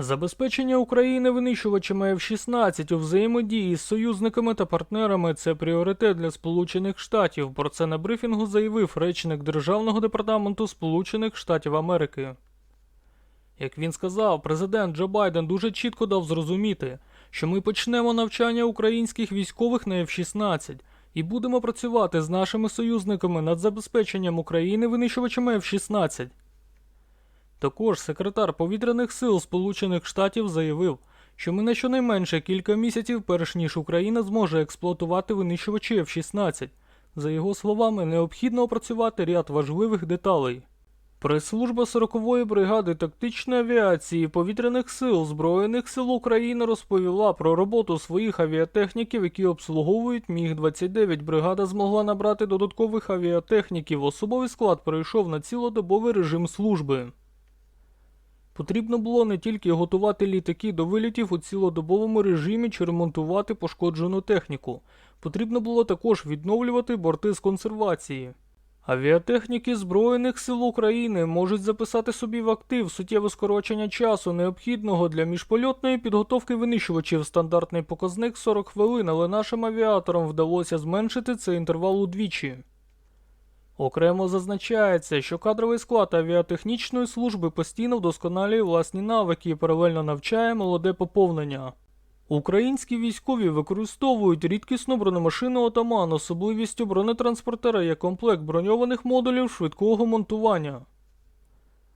Забезпечення України винищувачами F-16 у взаємодії з союзниками та партнерами це пріоритет для Сполучених Штатів. Про це на брифінгу заявив речник Державного департаменту Сполучених Штатів Америки. Як він сказав, президент Джо Байден дуже чітко дав зрозуміти, що ми почнемо навчання українських військових на F-16 і будемо працювати з нашими союзниками над забезпеченням України винищувачами F-16. Також секретар повітряних сил Сполучених Штатів заявив, що ми на щонайменше кілька місяців, перш ніж Україна зможе експлуатувати винищувачі F-16. За його словами, необхідно опрацювати ряд важливих деталей. Прес-служба 40-ї бригади тактичної авіації повітряних сил Збройних сил України розповіла про роботу своїх авіатехніків, які обслуговують Міг-29. Бригада змогла набрати додаткових авіатехніків. Особовий склад перейшов на цілодобовий режим служби. Потрібно було не тільки готувати літаки до вилітів у цілодобовому режимі чи ремонтувати пошкоджену техніку. Потрібно було також відновлювати борти з консервації. Авіатехніки Збройних сил України можуть записати собі в актив суттєве скорочення часу, необхідного для міжпольотної підготовки винищувачів. Стандартний показник 40 хвилин, але нашим авіаторам вдалося зменшити цей інтервал удвічі. Окремо зазначається, що кадровий склад авіатехнічної служби постійно вдосконалює власні навики і паралельно навчає молоде поповнення. Українські військові використовують рідкісну бронемашину Отаман, особливістю бронетранспортера є комплект броньованих модулів швидкого монтування.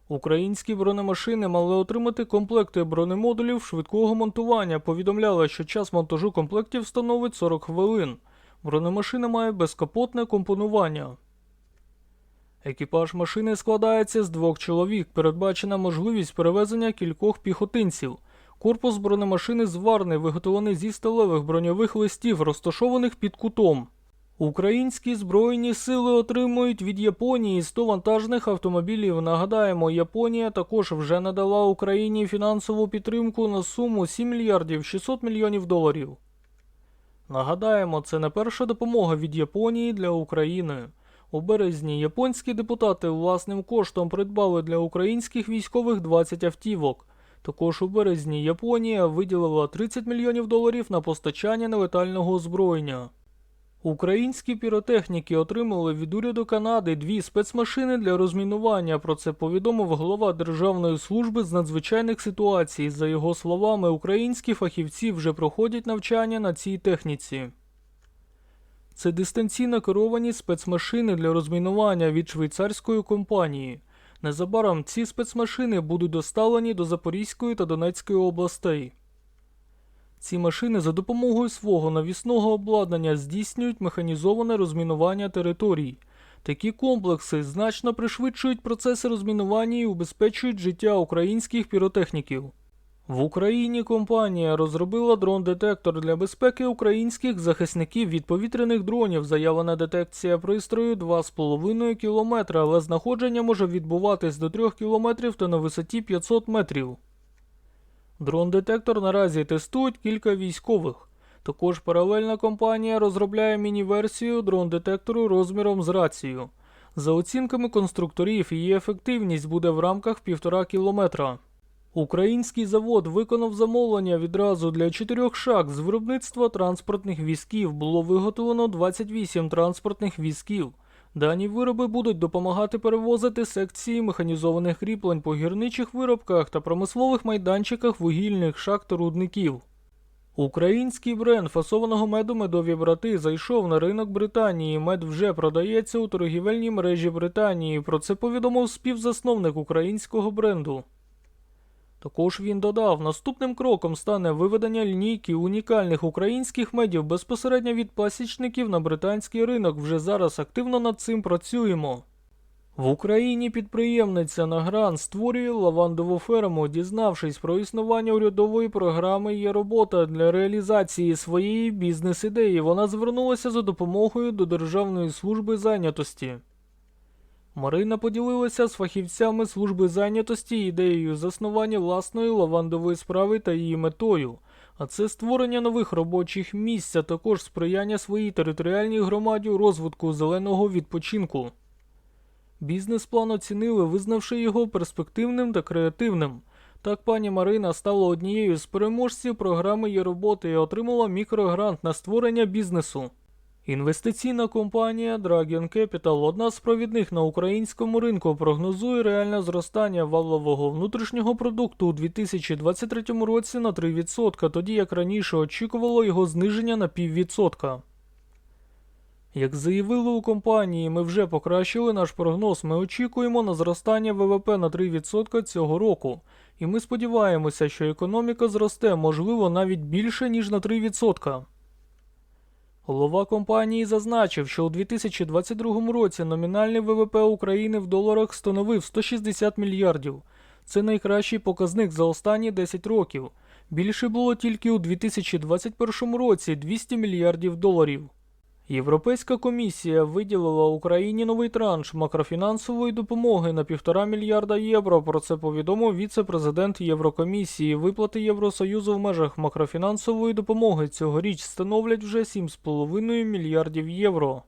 Українські бронемашини мали отримати комплекти бронемодулів швидкого монтування. Повідомляли, що час монтажу комплектів становить 40 хвилин. Бронемашина має безкапотне компонування. Екіпаж машини складається з двох чоловік. Передбачена можливість перевезення кількох піхотинців. Корпус бронемашини зварний, виготовлений зі сталевих броньових листів, розташованих під кутом. Українські збройні сили отримують від Японії 100 вантажних автомобілів. Нагадаємо, Японія також вже надала Україні фінансову підтримку на суму 7 мільярдів 600 мільйонів доларів. Нагадаємо, це не перша допомога від Японії для України. У березні японські депутати власним коштом придбали для українських військових 20 автівок. Також у березні Японія виділила 30 мільйонів доларів на постачання нелетального озброєння. Українські піротехніки отримали від уряду Канади дві спецмашини для розмінування. Про це повідомив голова Державної служби з надзвичайних ситуацій. За його словами, українські фахівці вже проходять навчання на цій техніці. Це дистанційно керовані спецмашини для розмінування від швейцарської компанії. Незабаром ці спецмашини будуть доставлені до Запорізької та Донецької областей. Ці машини за допомогою свого навісного обладнання здійснюють механізоване розмінування територій. Такі комплекси значно пришвидшують процеси розмінування і убезпечують життя українських піротехніків. В Україні компанія розробила дрон-детектор для безпеки українських захисників від повітряних дронів. Заявлена детекція пристрою 2,5 км, але знаходження може відбуватись до 3 км та на висоті 500 метрів. Дрон-детектор наразі тестують кілька військових. Також паралельна компанія розробляє міні-версію дрон-детектору розміром з рацію. За оцінками конструкторів, її ефективність буде в рамках 1,5 кілометра. Український завод виконав замовлення відразу для чотирьох шаг з виробництва транспортних візків. Було виготовлено 28 транспортних візків. Дані вироби будуть допомагати перевозити секції механізованих кріплень по гірничих виробках та промислових майданчиках вугільних шахт рудників. Український бренд фасованого меду медові брати зайшов на ринок Британії. Мед вже продається у торгівельній мережі Британії. Про це повідомив співзасновник українського бренду. Також він додав, наступним кроком стане виведення лінійки унікальних українських медів безпосередньо від пасічників на британський ринок. Вже зараз активно над цим працюємо. В Україні підприємниця Награн створює лавандову ферму, дізнавшись про існування урядової програми є робота для реалізації своєї бізнес-ідеї. Вона звернулася за допомогою до Державної служби зайнятості. Марина поділилася з фахівцями служби зайнятості ідеєю заснування власної лавандової справи та її метою. А це створення нових робочих місць, а також сприяння своїй територіальній громаді у розвитку зеленого відпочинку. Бізнес-план оцінили, визнавши його перспективним та креативним. Так пані Марина стала однією з переможців програми є роботи і отримала мікрогрант на створення бізнесу. Інвестиційна компанія Dragon Capital, одна з провідних на українському ринку, прогнозує реальне зростання валового внутрішнього продукту у 2023 році на 3%, тоді як раніше очікувало його зниження на піввідсотка. Як заявили у компанії, ми вже покращили наш прогноз. Ми очікуємо на зростання ВВП на 3% цього року, і ми сподіваємося, що економіка зросте, можливо, навіть більше ніж на 3%. Голова компанії зазначив, що у 2022 році номінальний ВВП України в доларах становив 160 мільярдів. Це найкращий показник за останні 10 років. Більше було тільки у 2021 році 200 мільярдів доларів. Європейська комісія виділила Україні новий транш макрофінансової допомоги на півтора мільярда євро. Про це повідомив віце-президент Єврокомісії. Виплати Євросоюзу в межах макрофінансової допомоги цьогоріч становлять вже 7,5 мільярдів євро.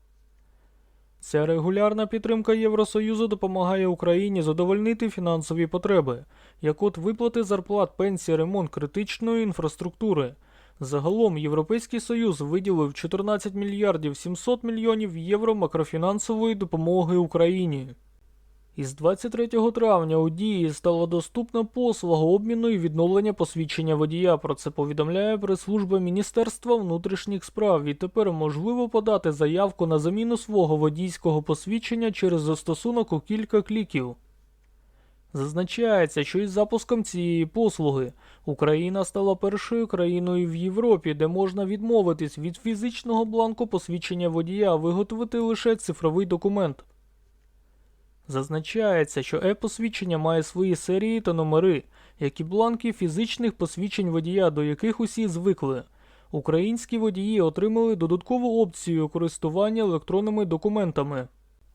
Ця регулярна підтримка Євросоюзу допомагає Україні задовольнити фінансові потреби, як от виплати зарплат, пенсій, ремонт критичної інфраструктури. Загалом Європейський Союз виділив 14 мільярдів 700 мільйонів євро макрофінансової допомоги Україні. Із 23 травня у дії стала доступна послуга обміну і відновлення посвідчення водія. Про це повідомляє прес-служба Міністерства внутрішніх справ. І тепер можливо подати заявку на заміну свого водійського посвідчення через застосунок у кілька кліків. Зазначається, що із запуском цієї послуги Україна стала першою країною в Європі, де можна відмовитись від фізичного бланку посвідчення водія, виготовити лише цифровий документ. Зазначається, що е-посвідчення має свої серії та номери, як і бланки фізичних посвідчень водія, до яких усі звикли. Українські водії отримали додаткову опцію користування електронними документами.